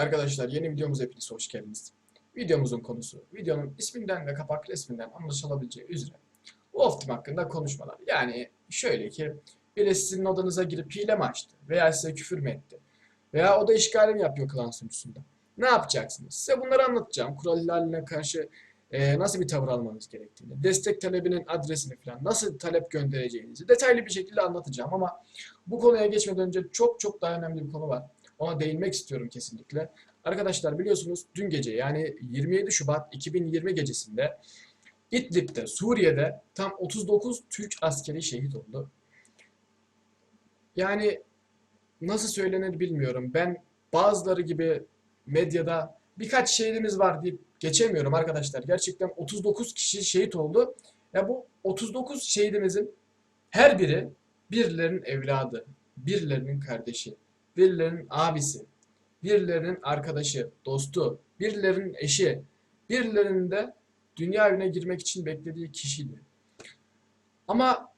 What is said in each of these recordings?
Arkadaşlar yeni videomuza hepiniz hoş geldiniz. Videomuzun konusu, videonun isminden ve kapak resminden anlaşılabileceği üzere Wolf Team hakkında konuşmalar. Yani şöyle ki biri sizin odanıza girip hile mi açtı veya size küfür mü etti veya oda işgali mi yapıyor klan sunucusunda. Ne yapacaksınız? Size bunları anlatacağım. Kural karşı e, nasıl bir tavır almanız gerektiğini, destek talebinin adresini falan, nasıl talep göndereceğinizi detaylı bir şekilde anlatacağım ama bu konuya geçmeden önce çok çok daha önemli bir konu var. Ona değinmek istiyorum kesinlikle. Arkadaşlar biliyorsunuz dün gece yani 27 Şubat 2020 gecesinde İdlib'de, Suriye'de tam 39 Türk askeri şehit oldu. Yani nasıl söylenir bilmiyorum. Ben bazıları gibi medyada birkaç şehidimiz var deyip geçemiyorum arkadaşlar. Gerçekten 39 kişi şehit oldu. Ya bu 39 şehidimizin her biri birilerinin evladı, birilerinin kardeşi, birilerinin abisi, birilerinin arkadaşı, dostu, birilerinin eşi, birilerinin de dünya evine girmek için beklediği kişiydi. Ama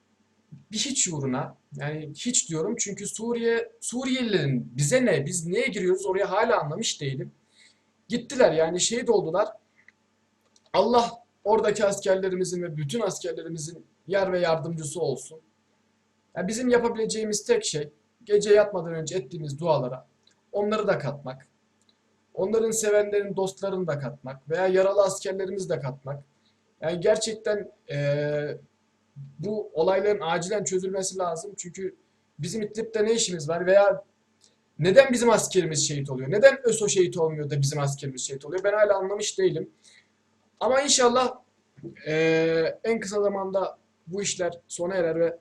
bir hiç uğruna, yani hiç diyorum çünkü Suriye, Suriyelilerin bize ne, biz niye giriyoruz oraya hala anlamış değilim. Gittiler yani şehit oldular. Allah oradaki askerlerimizin ve bütün askerlerimizin yar ve yardımcısı olsun. Yani bizim yapabileceğimiz tek şey gece yatmadan önce ettiğimiz dualara onları da katmak. Onların sevenlerin, dostlarını da katmak veya yaralı askerlerimizi de katmak. Yani gerçekten eee, bu olayların acilen çözülmesi lazım. Çünkü bizim İdlib'de ne işimiz var veya neden bizim askerimiz şehit oluyor? Neden ÖSO şehit olmuyor da bizim askerimiz şehit oluyor? Ben hala anlamış değilim. Ama inşallah eee, en kısa zamanda bu işler sona erer ve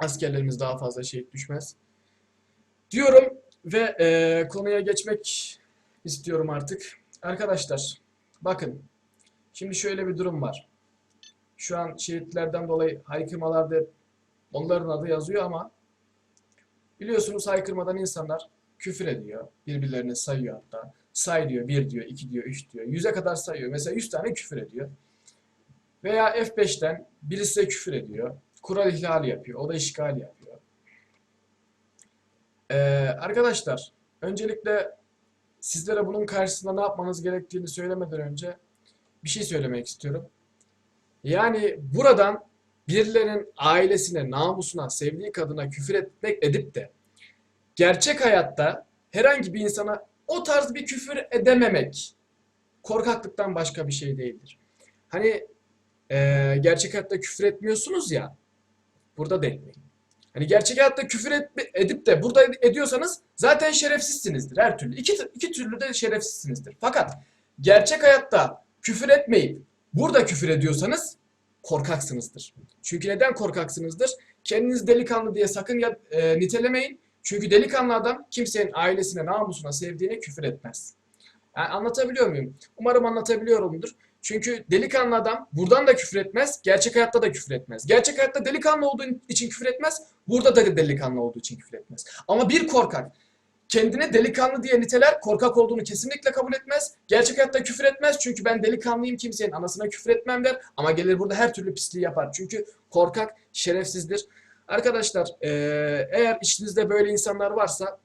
askerlerimiz daha fazla şehit düşmez. Diyorum ve eee, konuya geçmek istiyorum artık. Arkadaşlar bakın şimdi şöyle bir durum var. Şu an şehitlerden dolayı haykırmalarda onların adı yazıyor ama biliyorsunuz haykırmadan insanlar küfür ediyor. Birbirlerini sayıyor hatta. Say diyor, bir diyor, iki diyor, üç diyor. Yüze kadar sayıyor. Mesela yüz tane küfür ediyor. Veya F5'ten birisi size küfür ediyor. Kural ihlali yapıyor. O da işgal yapıyor. Ee, arkadaşlar öncelikle sizlere bunun karşısında ne yapmanız gerektiğini söylemeden önce bir şey söylemek istiyorum. Yani buradan birilerinin ailesine, namusuna, sevdiği kadına küfür etmek edip de gerçek hayatta herhangi bir insana o tarz bir küfür edememek korkaklıktan başka bir şey değildir. Hani eee, gerçek hayatta küfür etmiyorsunuz ya, burada da etmeyin. Hani gerçek hayatta küfür etme- edip de burada ed- ediyorsanız zaten şerefsizsinizdir her türlü. İki, iki türlü de şerefsizsinizdir. Fakat gerçek hayatta küfür etmeyip burada küfür ediyorsanız korkaksınızdır. Çünkü neden korkaksınızdır? Kendiniz delikanlı diye sakın ya, e, nitelemeyin. Çünkü delikanlı adam kimsenin ailesine, namusuna, sevdiğine küfür etmez. Yani anlatabiliyor muyum? Umarım anlatabiliyorumdur. Çünkü delikanlı adam buradan da küfür etmez, gerçek hayatta da küfür etmez. Gerçek hayatta delikanlı olduğu için küfür etmez, burada da delikanlı olduğu için küfür etmez. Ama bir korkak kendine delikanlı diye niteler, korkak olduğunu kesinlikle kabul etmez. Gerçek hayatta küfür etmez çünkü ben delikanlıyım kimsenin anasına küfür etmem der. Ama gelir burada her türlü pisliği yapar. Çünkü korkak şerefsizdir. Arkadaşlar eğer içinizde böyle insanlar varsa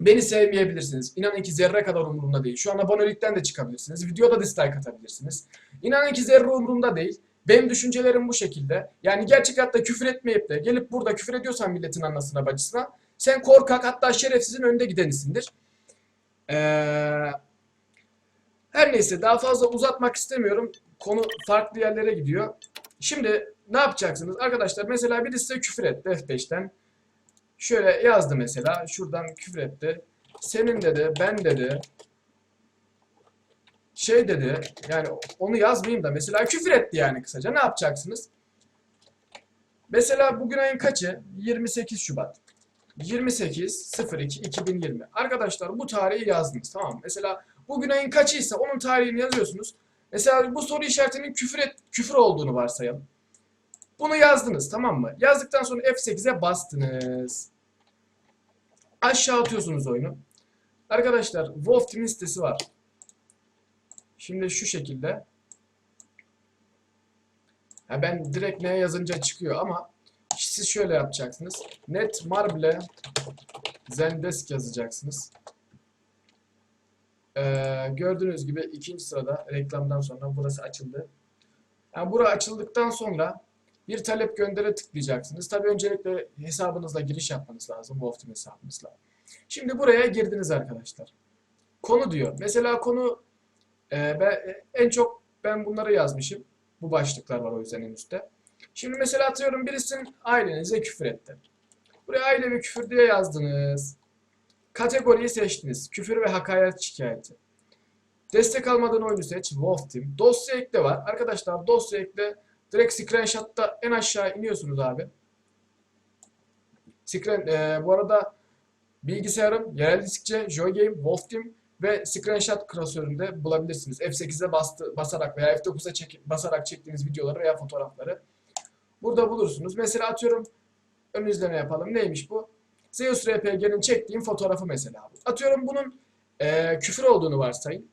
beni sevmeyebilirsiniz. İnanın ki zerre kadar umurumda değil. Şu an abonelikten de çıkabilirsiniz. Videoda dislike atabilirsiniz. İnanın ki zerre umurumda değil. Benim düşüncelerim bu şekilde. Yani gerçek hayatta küfür etmeyip de gelip burada küfür ediyorsan milletin anasına bacısına sen korkak hatta şerefsizin önde gidenisindir. Ee, her neyse daha fazla uzatmak istemiyorum. Konu farklı yerlere gidiyor. Şimdi ne yapacaksınız? Arkadaşlar mesela birisi size küfür etti F5'ten. Şöyle yazdı mesela. Şuradan küfür etti. Senin dedi, ben dedi. Şey dedi. Yani onu yazmayayım da mesela küfür etti yani kısaca. Ne yapacaksınız? Mesela bugün ayın kaçı? 28 Şubat. 28.02.2020. Arkadaşlar bu tarihi yazdınız tamam? Mesela bugün ayın kaçıysa onun tarihini yazıyorsunuz. Mesela bu soru işaretinin küfür et, küfür olduğunu varsayalım. Bunu yazdınız tamam mı? Yazdıktan sonra F8'e bastınız. Aşağı atıyorsunuz oyunu. Arkadaşlar Wolf Team'in sitesi var. Şimdi şu şekilde. Ha ben direkt neye yazınca çıkıyor ama siz şöyle yapacaksınız. Net Marble Zendesk yazacaksınız. Ee, gördüğünüz gibi ikinci sırada reklamdan sonra burası açıldı. Yani bura açıldıktan sonra bir talep göndere tıklayacaksınız. Tabii öncelikle hesabınızla giriş yapmanız lazım. Wolfteam hesabınızla. Şimdi buraya girdiniz arkadaşlar. Konu diyor. Mesela konu e, ben, en çok ben bunları yazmışım. Bu başlıklar var o yüzden en üstte. Şimdi mesela atıyorum birisinin ailenize küfür etti. Buraya aile ve küfür diye yazdınız. Kategoriyi seçtiniz. Küfür ve hakaret şikayeti. Destek almadığın oyunu seç. Wolf. Dosya ekle var. Arkadaşlar dosya ekle. Direkt screenshot'ta en aşağı iniyorsunuz abi. Screen, e, bu arada bilgisayarım yerel diskçe, JoyGame, Wolf Team ve screenshot klasöründe bulabilirsiniz. F8'e bastı, basarak veya F9'a çek, basarak çektiğiniz videoları veya fotoğrafları burada bulursunuz. Mesela atıyorum ön izleme yapalım. Neymiş bu? Zeus RPG'nin çektiğim fotoğrafı mesela. Atıyorum bunun e, küfür olduğunu varsayın.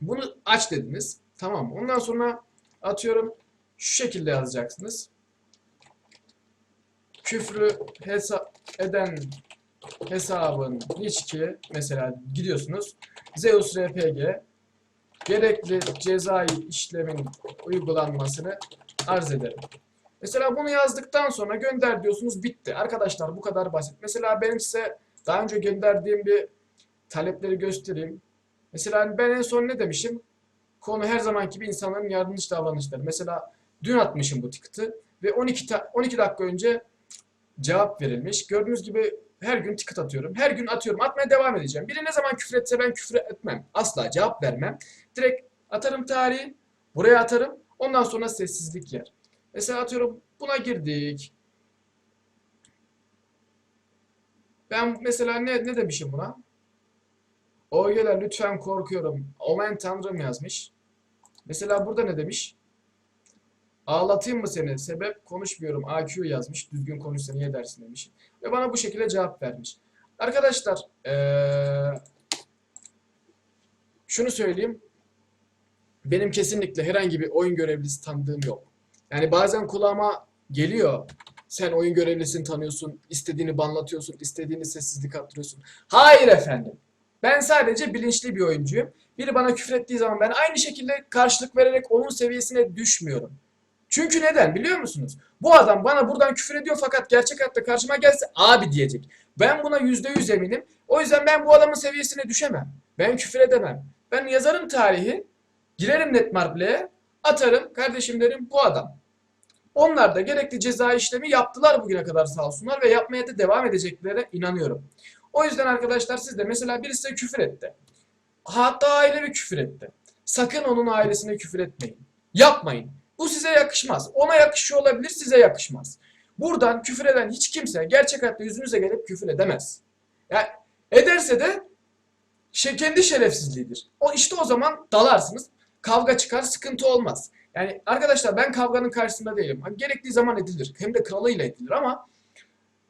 Bunu aç dediniz. Tamam? Ondan sonra atıyorum şu şekilde yazacaksınız. Küfrü hesap eden hesabın niçki mesela gidiyorsunuz. Zeus RPG gerekli cezai işlemin uygulanmasını arz ederim. Mesela bunu yazdıktan sonra gönder diyorsunuz bitti. Arkadaşlar bu kadar basit. Mesela benim size daha önce gönderdiğim bir talepleri göstereyim. Mesela ben en son ne demişim? Konu her zamanki gibi insanların yanlış davranışları. Mesela dün atmışım bu ticket'ı ve 12, ta- 12 dakika önce cevap verilmiş. Gördüğünüz gibi her gün ticket atıyorum. Her gün atıyorum. Atmaya devam edeceğim. Biri ne zaman küfür etse ben küfür etmem. Asla cevap vermem. Direkt atarım tarihi. Buraya atarım. Ondan sonra sessizlik yer. Mesela atıyorum buna girdik. Ben mesela ne, ne demişim buna? Oygeler lütfen korkuyorum. Omen tanrım yazmış. Mesela burada ne demiş? Ağlatayım mı seni? Sebep konuşmuyorum. AQ yazmış. Düzgün konuşsa niye dersin demiş. Ve bana bu şekilde cevap vermiş. Arkadaşlar eee, şunu söyleyeyim. Benim kesinlikle herhangi bir oyun görevlisi tanıdığım yok. Yani bazen kulağıma geliyor. Sen oyun görevlisini tanıyorsun, istediğini banlatıyorsun, istediğini sessizlik attırıyorsun. Hayır efendim. Ben sadece bilinçli bir oyuncuyum. Biri bana küfür ettiği zaman ben aynı şekilde karşılık vererek onun seviyesine düşmüyorum. Çünkü neden biliyor musunuz? Bu adam bana buradan küfür ediyor fakat gerçek hayatta karşıma gelse abi diyecek. Ben buna yüzde yüz eminim. O yüzden ben bu adamın seviyesine düşemem. Ben küfür edemem. Ben yazarım tarihi, girerim Netmarble'ye, atarım kardeşim derim bu adam. Onlar da gerekli ceza işlemi yaptılar bugüne kadar sağ olsunlar ve yapmaya da devam edeceklerine inanıyorum. O yüzden arkadaşlar siz de mesela birisi küfür etti. Hatta aile bir küfür etti. Sakın onun ailesine küfür etmeyin. Yapmayın. Bu size yakışmaz. Ona yakışıyor olabilir, size yakışmaz. Buradan küfür eden hiç kimse gerçek hayatta yüzünüze gelip küfür edemez. Ya ederse de şey, kendi şerefsizliğidir. O işte o zaman dalarsınız. Kavga çıkar, sıkıntı olmaz. Yani arkadaşlar ben kavganın karşısında değilim. Ha, Gerektiği zaman edilir. Hem de kralıyla edilir ama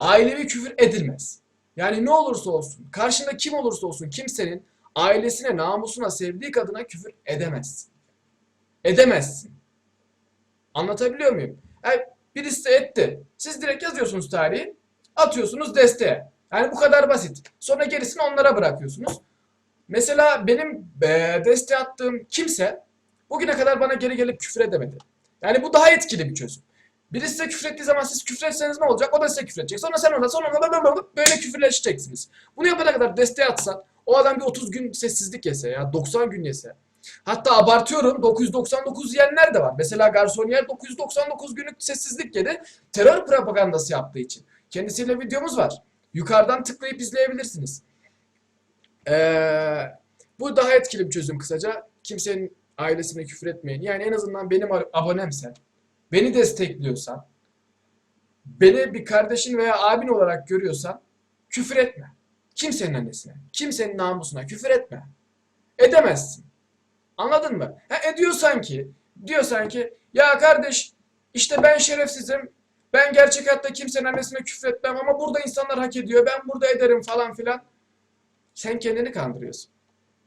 ailevi küfür edilmez. Yani ne olursa olsun, karşında kim olursa olsun kimsenin ailesine, namusuna, sevdiği kadına küfür edemezsin. Edemezsin. Anlatabiliyor muyum? Yani birisi etti. Siz direkt yazıyorsunuz tarihi, atıyorsunuz desteğe. Yani bu kadar basit. Sonra gerisini onlara bırakıyorsunuz. Mesela benim eee desteğe attığım kimse bugüne kadar bana geri gelip küfür edemedi. Yani bu daha etkili bir çözüm. Birisi size küfür ettiği zaman siz küfür etseniz ne olacak? O da size küfür edecek. Sonra sen ona, sonra ona böyle küfürleşeceksiniz. Bunu yapana kadar desteğe atsan, o adam bir 30 gün sessizlik yese ya, 90 gün yese. Hatta abartıyorum 999 yiyenler de var. Mesela Garsonier 999 günlük sessizlik yedi. Terör propagandası yaptığı için. Kendisiyle videomuz var. Yukarıdan tıklayıp izleyebilirsiniz. Ee, bu daha etkili bir çözüm kısaca. Kimsenin ailesine küfür etmeyin. Yani en azından benim abonemsen, beni destekliyorsan, beni bir kardeşin veya abin olarak görüyorsan küfür etme. Kimsenin annesine, kimsenin namusuna küfür etme. Edemezsin. Anladın mı? Ha, ediyorsan ki, diyorsan ki ya kardeş işte ben şerefsizim, ben gerçek hayatta kimsenin annesine küfür etmem ama burada insanlar hak ediyor, ben burada ederim falan filan. Sen kendini kandırıyorsun.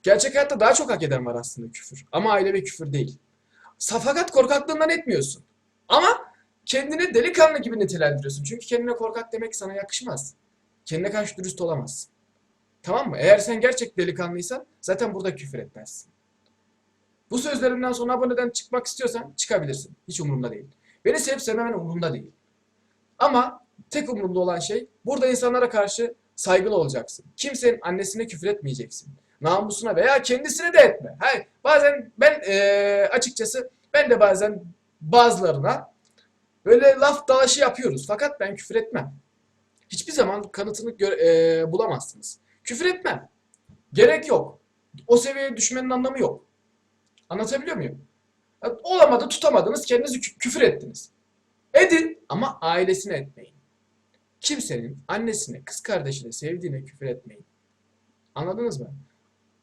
Gerçek hayatta daha çok hak eden var aslında küfür. Ama ailevi küfür değil. Safakat korkaklığından etmiyorsun. Ama kendini delikanlı gibi nitelendiriyorsun. Çünkü kendine korkak demek sana yakışmaz. Kendine karşı dürüst olamazsın. Tamam mı? Eğer sen gerçek delikanlıysan zaten burada küfür etmezsin. Bu sözlerimden sonra aboneden çıkmak istiyorsan çıkabilirsin. Hiç umurumda değil. Beni sevip sevmemen umurumda değil. Ama tek umurumda olan şey burada insanlara karşı saygılı olacaksın. Kimsenin annesine küfür etmeyeceksin. Namusuna veya kendisine de etme. Hayır, bazen ben eee, açıkçası ben de bazen bazılarına böyle laf dalaşı yapıyoruz. Fakat ben küfür etmem. Hiçbir zaman kanıtını eee, bulamazsınız. Küfür etmem. Gerek yok. O seviyeye düşmenin anlamı yok. Anlatabiliyor muyum? Olamadı, tutamadınız, kendinizi kü- küfür ettiniz. Edin ama ailesine etmeyin. Kimsenin annesine, kız kardeşine, sevdiğine küfür etmeyin. Anladınız mı?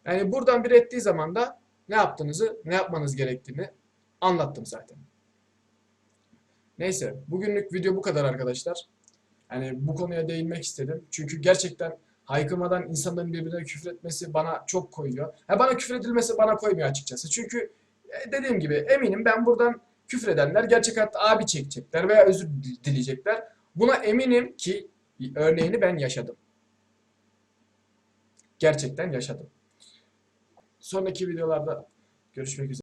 Yani buradan bir ettiği zaman da ne yaptığınızı, ne yapmanız gerektiğini anlattım zaten. Neyse, bugünlük video bu kadar arkadaşlar. Yani bu konuya değinmek istedim. Çünkü gerçekten haykırmadan insanların birbirine küfür etmesi bana çok koyuyor. Ha bana küfür edilmesi bana koymuyor açıkçası. Çünkü e, dediğim gibi eminim ben buradan küfür edenler gerçek hayatta abi çekecekler veya özür dil- dileyecekler. Buna eminim ki örneğini ben yaşadım. Gerçekten yaşadım. Sonraki videolarda görüşmek üzere.